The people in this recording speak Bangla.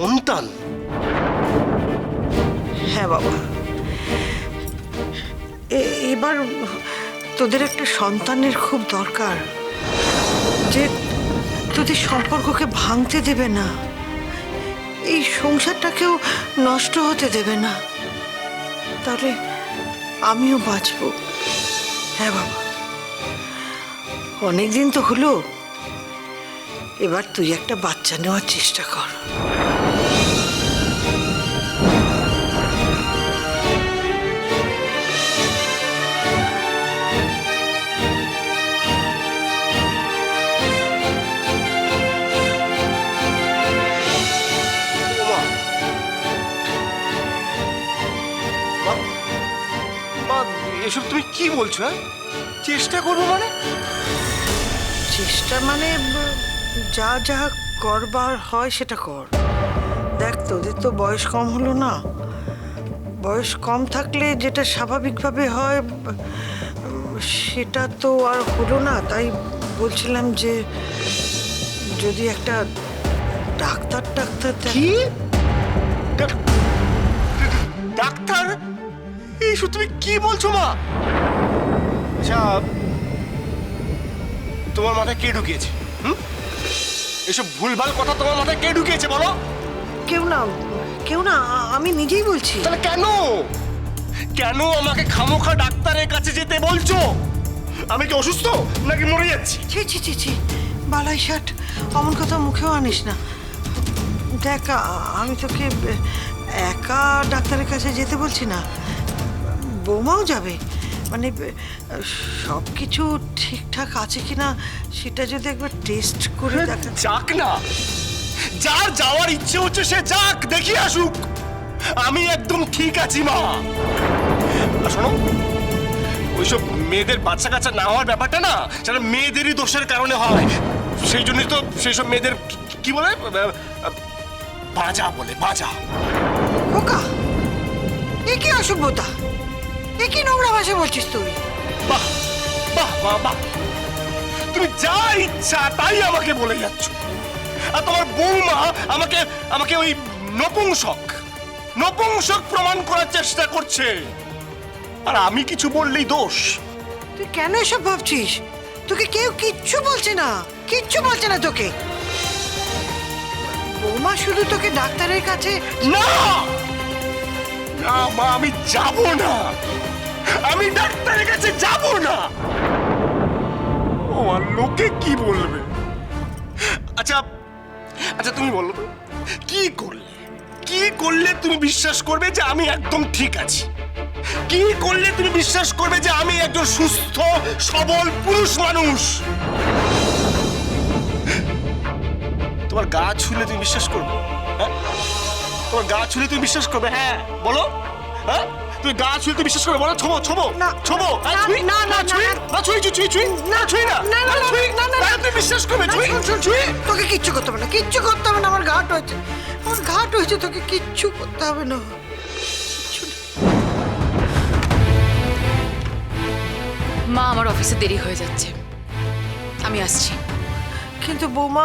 সন্তান? হ্যাঁ বাবা। এবার তোদের একটা সন্তানের খুব দরকার। যে তোদের সম্পর্ককে ভাঙতে দেবে না। এই সংসারটাকেও নষ্ট হতে দেবে না। তাহলে আমিও বাঁচব। হ্যাঁ বাবা। অনেকদিন তো হলো। এবার তুই একটা বাচ্চা নেওয়ার চেষ্টা কর। এসব তুমি কি বলছো হ্যাঁ? চেষ্টা করব মানে? চেষ্টা মানে যা যা করবার হয় সেটা কর। দেখ তোদের তো বয়স কম হলো না। বয়স কম থাকলে যেটা স্বাভাবিকভাবে হয় সেটা তো আর হলো না। তাই বলছিলাম যে যদি একটা ডাক্তার ডাক্তার দেখ- কি? এইসব তুমি কি বলছো মা? আচ্ছা তোমার মাথায় কে ঢুকিয়েছে? হুম? এসব ভুলভাল কথা তোমার মাথায় কে ঢুকিয়েছে বলো? কেউ না কেউ না আমি নিজেই বলছি। তাহলে কেন? কেন আমাকে খামোখা ডাক্তারের কাছে যেতে বলছো? আমি কি অসুস্থ নাকি মরে যাচ্ছি? ছি ছি ছি ছি। বালাই ষাট অমন কথা মুখেও আনিস না। দেখ আমি তোকে একা ডাক্তারের কাছে যেতে বলছি না। বৌমাও যাবে? মানে সব কিছু ঠিকঠাক আছে কিনা সেটা যদি একবার টেস্ট করে দেখা যাক না। যার যাওয়ার ইচ্ছে হচ্ছে সে যাক দেখি আসুক। আমি একদম ঠিক আছি মা। শোনো ওইসব মেয়েদের বাচ্চা কাচ্চা না হওয়ার ব্যাপারটা না সেটা মেয়েদেরই দোষের কারণে হয়। সেই জন্যই তো সেই সব মেয়েদের কি- বলে? বাজা বলে বাজা। খোকা এ কি অসভ্যতা? এ কি নোংরা ভাষা বলছিস তুই? বাহ বাহ বাহ বাহ। তুমি যা ইচ্ছা তাই আমাকে বলে যাচ্ছ। আর তোমার বৌমা আমাকে আমাকে ওই নপুংসক নপুংসক প্রমাণ করার চেষ্টা করছে। আর আমি কিছু বললেই দোষ। তুই কেন এসব ভাবছিস? তোকে কেউ কিচ্ছু বলছে না কিচ্ছু বলছে না তোকে। বৌমা শুধু তোকে ডাক্তারের কাছে না! না মা আমি যাব না। আমি ডাক্তারের কাছে যাব না। ও লোকে কি বলবে? আচ্ছা আচ্ছা তুমি বলো তো, কি করলে? কি করলে তুমি বিশ্বাস করবে যে আমি একদম ঠিক আছি? কি করলে তুমি বিশ্বাস করবে যে আমি একজন সুস্থ, সবল, পুরুষ মানুষ? তোমার গা ছুলে তুমি বিশ্বাস করবে? হ্যাঁ? তোমার গা ছুলে তুমি বিশ্বাস করবে? হ্যাঁ বলো। হ্যাঁ? তুই গা ছুলে তুই বিশ্বাস করবে বলো ছবো ছবো না। ছবো আর না, ছুঁই না, না, ছুঁই না, ছুঁই ছুঁই ছুঁই ছুঁই না ছুঁই না না, না, না না, ছুঁই না, না, তুই বিশ্বাস করবে না, ছুঁই ছুঁই তোকে কিচ্ছু করতে হবে না কিচ্ছু করতে হবে না আমার ঘাট হয়েছে আমার ঘাট হয়েছে তোকে কিচ্ছু করতে হবে না না। মা আমার অফিসে দেরি হয়ে যাচ্ছে আমি আসছি কিন্তু বৌমা